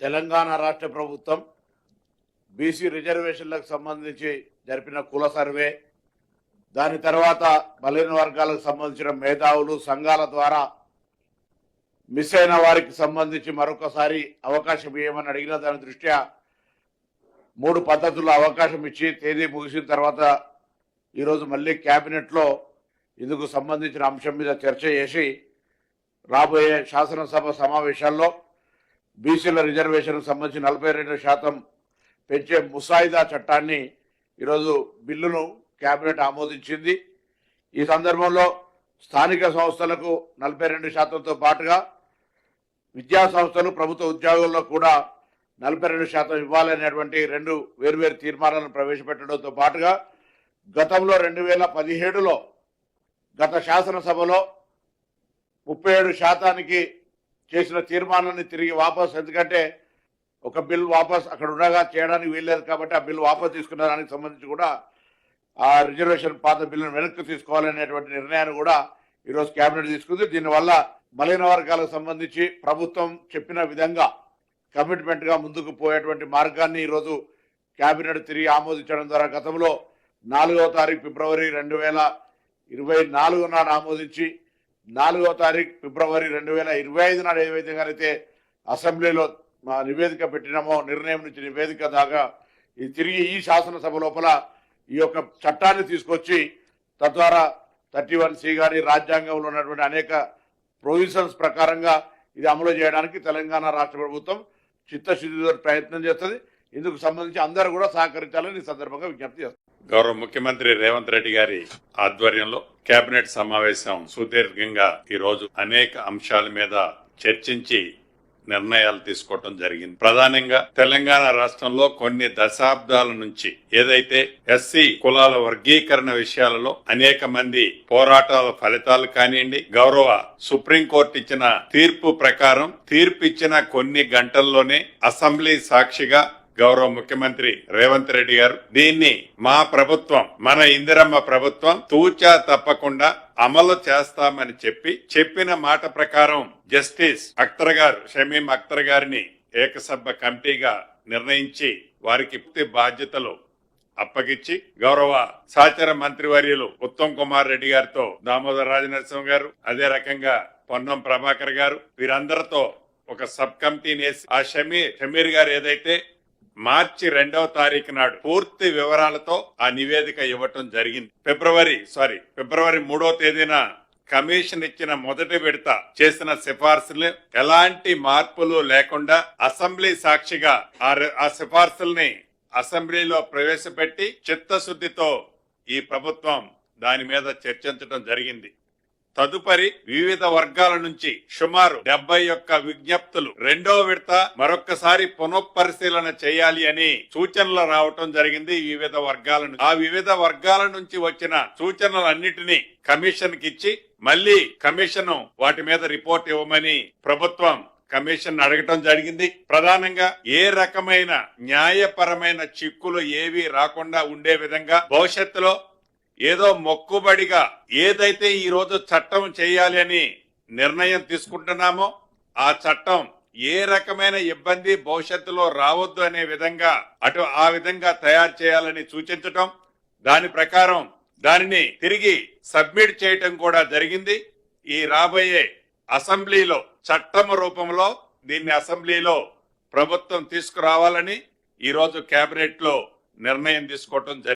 తెలంగాణ రాష్ట్ర ప్రభుత్వం బీసీ రిజర్వేషన్లకు సంబంధించి జరిపిన కుల సర్వే దాని తర్వాత బలహీన వర్గాలకు సంబంధించిన మేధావులు సంఘాల ద్వారా మిస్ అయిన వారికి సంబంధించి మరొకసారి అవకాశం ఇవ్వమని అడిగిన దాని దృష్ట్యా మూడు పద్ధతుల్లో అవకాశం ఇచ్చి తేదీ ముగిసిన తర్వాత ఈరోజు మళ్ళీ క్యాబినెట్లో ఇందుకు సంబంధించిన అంశం మీద చర్చ చేసి రాబోయే శాసనసభ సమావేశాల్లో బీసీల రిజర్వేషన్కు సంబంధించి నలభై రెండు శాతం పెంచే ముసాయిదా చట్టాన్ని ఈరోజు బిల్లును కేబినెట్ ఆమోదించింది. ఈ సందర్భంలో స్థానిక సంస్థలకు నలభై రెండు శాతంతో పాటుగా విద్యా సంస్థలు ప్రభుత్వ ఉద్యోగుల్లో కూడా నలభై రెండు శాతం ఇవ్వాలనేటువంటి రెండు వేర్వేరు తీర్మానాలను ప్రవేశపెట్టడంతో పాటుగా గతంలో రెండు వేల పదిహేడులో గత శాసనసభలో ముప్పై ఏడు శాతానికి చేసిన తీర్మానాన్ని తిరిగి వాపస్ ఎందుకంటే ఒక బిల్ వాపస్ అక్కడ ఉండగా చేయడానికి వీల్లేదు కాబట్టి ఆ బిల్ వాపస్ తీసుకున్న దానికి సంబంధించి కూడా ఆ రిజర్వేషన్ పాత బిల్లును వెనక్కి తీసుకోవాలనేటువంటి నిర్ణయాన్ని కూడా ఈరోజు కేబినెట్ తీసుకుంది. దీనివల్ల బలహీన వర్గాలకు సంబంధించి ప్రభుత్వం చెప్పిన విధంగా కమిట్మెంట్గా ముందుకు పోయేటువంటి మార్గాన్ని ఈరోజు కేబినెట్ తిరిగి ఆమోదించడం ద్వారా గతంలో నాలుగవ తారీఖు ఫిబ్రవరి రెండు వేల ఇరవై నాలుగు నాడు ఆమోదించి నాలుగవ తారీఖు ఫిబ్రవరి రెండు వేల ఇరవై ఐదు నాడు ఏ అయితే అసెంబ్లీలో మా నివేదిక పెట్టినామో నిర్ణయం నుంచి నివేదిక దాకా ఇది తిరిగి ఈ శాసనసభ లోపల ఈ యొక్క చట్టాన్ని తీసుకొచ్చి తద్వారా థర్టీ వన్ సి గారి రాజ్యాంగంలో ఉన్నటువంటి అనేక ప్రొవిజన్స్ ప్రకారంగా ఇది అమలు చేయడానికి తెలంగాణ రాష్ట్ర ప్రభుత్వం చిత్తశుద్ధితో ప్రయత్నం చేస్తుంది. ఇందుకు సంబంధించి అందరూ కూడా సహకరించాలని ఈ సందర్భంగా విజ్ఞప్తి చేస్తారు గౌరవ ముఖ్యమంత్రి రేవంత్ రెడ్డి గారి ఆధ్వర్యంలో కేబినెట్ సమావేశం సుదీర్ఘంగా ఈ రోజు అనేక అంశాల మీద చర్చించి నిర్ణయాలు తీసుకోవటం జరిగింది. ప్రధానంగా తెలంగాణ రాష్ట్రంలో కొన్ని దశాబ్దాల నుంచి ఏదైతే ఎస్సీ కులాల వర్గీకరణ విషయాలలో అనేక మంది పోరాటాల ఫలితాలు కానివ్వండి గౌరవ సుప్రీంకోర్టు ఇచ్చిన తీర్పు ప్రకారం తీర్పు ఇచ్చిన కొన్ని గంటల్లోనే అసెంబ్లీ సాక్షిగా గౌరవ ముఖ్యమంత్రి రేవంత్ రెడ్డి గారు దీన్ని మా ప్రభుత్వం మన ఇందిరమ్మ ప్రభుత్వం తూచా తప్పకుండా అమలు చేస్తామని చెప్పి చెప్పిన మాట ప్రకారం జస్టిస్ అఖ్తర్ గారు షమీం అఖ్తర్ గారిని ఏకసభ కమిటీగా నిర్ణయించి వారికి పూర్తి బాధ్యతలు అప్పగిచ్చి గౌరవ సహచర మంత్రివర్యులు ఉత్తమ్ కుమార్ రెడ్డి గారితో దామోదర్ రాజనరసింహ గారు అదే రకంగా పొన్నం ప్రభాకర్ గారు వీరందరితో ఒక సబ్ కమిటీని వేసి ఆ షమీర్ షమీర్ గారు ఏదైతే మార్చి రెండవ తారీఖు నాడు పూర్తి వివరాలతో ఆ నివేదిక ఇవ్వటం జరిగింది. ఫిబ్రవరి సారీ ఫిబ్రవరి మూడో తేదీన కమిషన్ ఇచ్చిన మొదటి విడత చేసిన సిఫార్సులు ఎలాంటి మార్పులు లేకుండా అసెంబ్లీ సాక్షిగా ఆ సిఫార్సుల్ని అసెంబ్లీలో ప్రవేశపెట్టి చిత్తశుద్ధితో ఈ ప్రభుత్వం దాని మీద చర్చించడం జరిగింది. తదుపరి వివిధ వర్గాల నుంచి సుమారు డెబ్బై ఒక్క విజ్ఞప్తులు. రెండో విడత మరొకసారి పునఃపరిశీలన చేయాలి అని సూచనలు రావటం జరిగింది వివిధ వర్గాల నుంచి. ఆ వివిధ వర్గాల నుంచి వచ్చిన సూచనలన్నిటినీ కమిషన్ కిచ్చి ఇచ్చి మళ్ళీ కమిషన్ వాటి మీద రిపోర్ట్ ఇవ్వమని ప్రభుత్వం కమిషన్ అడగటం జరిగింది. ప్రధానంగా ఏ రకమైన న్యాయపరమైన చిక్కులు ఏవి రాకుండా ఉండే విధంగా భవిష్యత్తులో ఏదో మొక్కుబడిగా ఏదైతే ఈ రోజు చట్టం చేయాలి అని నిర్ణయం తీసుకుంటున్నామో ఆ చట్టం ఏ రకమైన ఇబ్బంది భవిష్యత్తులో రావద్దు అనే విధంగా అటు ఆ విధంగా తయారు చేయాలని సూచించటం దాని ప్రకారం దానిని తిరిగి సబ్మిట్ చేయటం కూడా జరిగింది. ఈ రాబోయే అసెంబ్లీలో చట్టం రూపంలో దీన్ని అసెంబ్లీలో ప్రభుత్వం తీసుకురావాలని ఈరోజు రోజు కేబినెట్లో నిర్ణయం తీసుకోవటం జరిగింది.